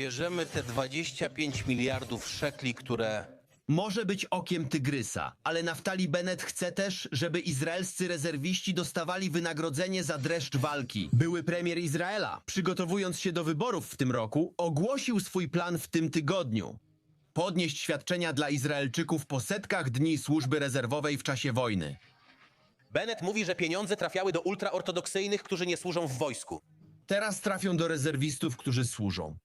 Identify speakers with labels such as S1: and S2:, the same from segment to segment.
S1: Bierzemy te 25 miliardów szekli, które
S2: Może być okiem tygrysa, ale Naftali Bennett chce też, żeby izraelscy rezerwiści dostawali wynagrodzenie za dreszcz walki. Były premier Izraela, przygotowując się do wyborów w tym roku, ogłosił swój plan w tym tygodniu. Podnieść świadczenia dla Izraelczyków po setkach dni służby rezerwowej w czasie wojny.
S1: Bennett mówi, że pieniądze trafiały do ultraortodoksyjnych, którzy nie służą w wojsku.
S2: Teraz trafią do rezerwistów, którzy służą.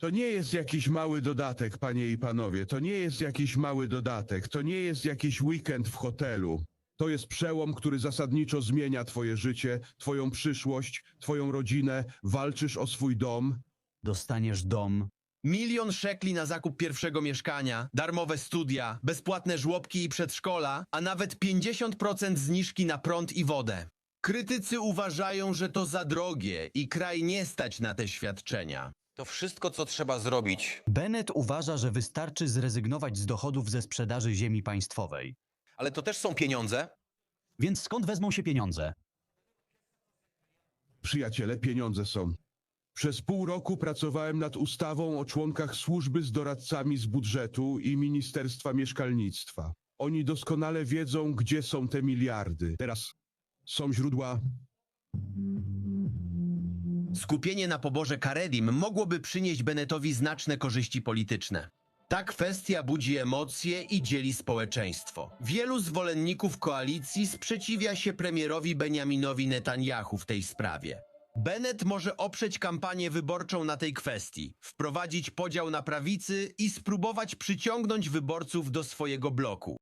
S3: To nie jest jakiś mały dodatek, panie i panowie. To nie jest jakiś mały dodatek. To nie jest jakiś weekend w hotelu. To jest przełom, który zasadniczo zmienia twoje życie, twoją przyszłość, twoją rodzinę. Walczysz o swój dom.
S4: Dostaniesz dom,
S2: Milion szekli na zakup pierwszego mieszkania, darmowe studia, bezpłatne żłobki i przedszkola, a nawet 50% zniżki na prąd i wodę. Krytycy uważają, że to za drogie i kraj nie stać na te świadczenia.
S1: To wszystko, co trzeba zrobić.
S4: Bennett uważa, że wystarczy zrezygnować z dochodów ze sprzedaży ziemi państwowej.
S1: Ale to też są pieniądze.
S4: Więc skąd wezmą się pieniądze?
S3: Przyjaciele, pieniądze są. Przez pół roku pracowałem nad ustawą o członkach służby z doradcami z budżetu i Ministerstwa Mieszkalnictwa. Oni doskonale wiedzą, gdzie są te miliardy. Teraz są źródła.
S2: Skupienie na poborze Karedim mogłoby przynieść Bennettowi znaczne korzyści polityczne. Ta kwestia budzi emocje i dzieli społeczeństwo. Wielu zwolenników koalicji sprzeciwia się premierowi Benjaminowi Netanyahu w tej sprawie. Bennett może oprzeć kampanię wyborczą na tej kwestii, wprowadzić podział na prawicy i spróbować przyciągnąć wyborców do swojego bloku.